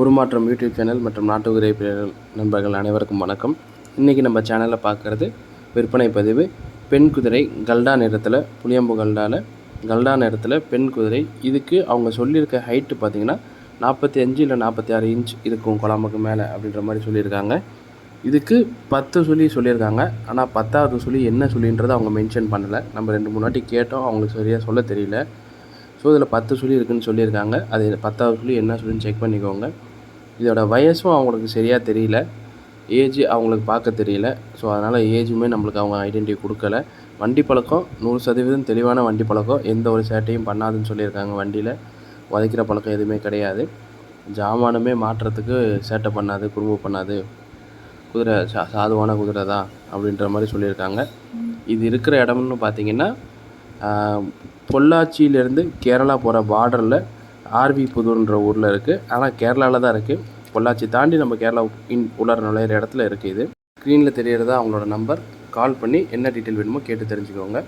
உருமாற்றம் YouTube channel மற்றும் நாட்டு குதிரை நண்பர்கள் அனைவருக்கும் வணக்கம். இன்றைக்கி நம்ம சேனலில் பார்க்குறது விற்பனை பதிவு. பெண் குதிரை கல்டா நிறத்தில் புளியம்பு கல்டாவில் கல்டா நிறத்தில் பெண் குதிரை. இதுக்கு அவங்க சொல்லியிருக்க ஹைட்டு பார்த்தீங்கன்னா நாற்பத்தி அஞ்சு இல்லை நாற்பத்தி ஆறு இன்ச் இருக்கும் குழம்புக்கு மேலே அப்படின்ற மாதிரி சொல்லியிருக்காங்க. இதுக்கு பத்து சொல்லி சொல்லியிருக்காங்க. ஆனால் பத்தாவது சொல்லி என்ன சொல்லின்றதை அவங்க மென்ஷன் பண்ணலை. நம்ம ரெண்டு மூணு வாட்டி கேட்டோம் அவங்களுக்கு சரியாக சொல்ல தெரியல. ஸோ இதில் பத்து சொல்லி இருக்குன்னு சொல்லியிருக்காங்க. அது பத்தாவது சொல்லி என்ன சொல்லின்னு செக் பண்ணிக்கோங்க. இதோட வயசும் அவங்களுக்கு சரியாக தெரியல. ஏஜ் அவங்களுக்கு பார்க்க தெரியல. ஸோ அதனால் ஏஜுமே நம்மளுக்கு அவங்க ஐடென்டிட்டி கொடுக்கல. வண்டி பழக்கம் நூறு சதவீதம் தெளிவான வண்டி பழக்கம். எந்த ஒரு சேட்டையும் பண்ணாதுன்னு சொல்லியிருக்காங்க வண்டியில். உதைக்கிற பழக்கம் எதுவுமே கிடையாது. ஜாமானுமே மாற்றுறதுக்கு சேட்டை பண்ணாது குறும்பு பண்ணாது. குதிரை சா சாதுவான குதிரை தான் அப்படின்ற மாதிரி சொல்லியிருக்காங்க. இது இருக்கிற இடம்னு பார்த்தீங்கன்னா பொள்ளாச்சியிலேருந்து கேரளா போகிற பார்டரில் ஆர்வி புதூர்ன்ற ஊரில் இருக்குது ஆனால் கேரளாவில் தான் இருக்குது பொள்ளாச்சி தாண்டி நம்ம கேரளா இன் உள்ளார நுழையிற இடத்துல இருக்குது இது. ஸ்க்ரீனில் தெரியறதா அவங்களோட நம்பர் கால் பண்ணி என்ன டீட்டெயில் வேணுமோ கேட்டு தெரிஞ்சுக்கோங்க.